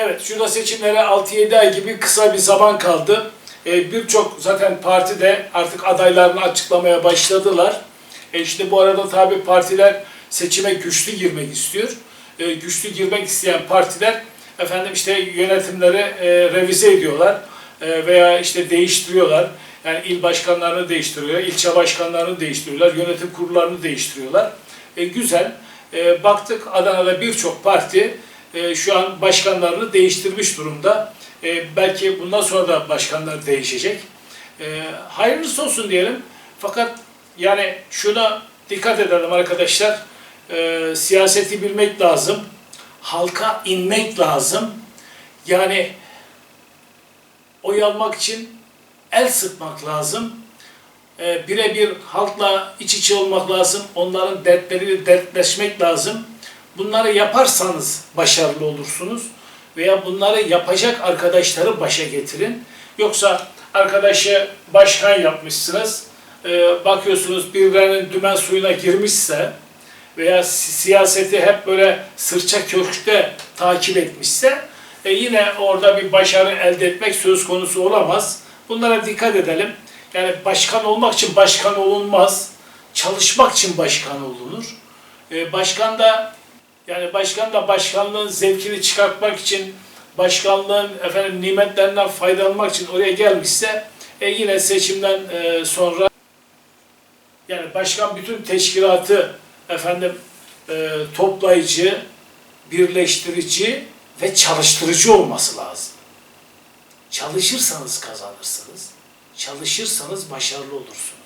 Evet, şurada seçimlere 6-7 ay gibi kısa bir zaman kaldı. Ee, Birçok zaten parti de artık adaylarını açıklamaya başladılar. E işte bu arada tabii partiler seçime güçlü girmek istiyor. E, güçlü girmek isteyen partiler efendim işte yönetimleri e, revize ediyorlar E, veya işte değiştiriyorlar. Yani il başkanlarını değiştiriyorlar, ilçe başkanlarını değiştiriyorlar, yönetim kurullarını değiştiriyorlar. E, güzel. E, baktık Adana'da birçok parti e, şu an başkanlarını değiştirmiş durumda. E, belki bundan sonra da başkanlar değişecek. E, hayırlısı olsun diyelim. Fakat yani şuna dikkat edelim arkadaşlar. Siyaseti bilmek lazım. Halka inmek lazım. Yani oy almak için el sıkmak lazım. Birebir halkla iç içe olmak lazım. Onların dertleriyle dertleşmek lazım. Bunları yaparsanız başarılı olursunuz. Veya bunları yapacak arkadaşları başa getirin. Yoksa arkadaşı başkan yapmışsınız. e, bakıyorsunuz birilerinin dümen suyuna girmişse veya si- siyaseti hep böyle sırça köşkte takip etmişse e, yine orada bir başarı elde etmek söz konusu olamaz. Bunlara dikkat edelim. Yani başkan olmak için başkan olunmaz. Çalışmak için başkan olunur. E, başkan da yani başkan da başkanlığın zevkini çıkartmak için başkanlığın efendim nimetlerinden faydalanmak için oraya gelmişse e, yine seçimden e, sonra yani başkan bütün teşkilatı efendim e, toplayıcı, birleştirici ve çalıştırıcı olması lazım. Çalışırsanız kazanırsınız. Çalışırsanız başarılı olursunuz.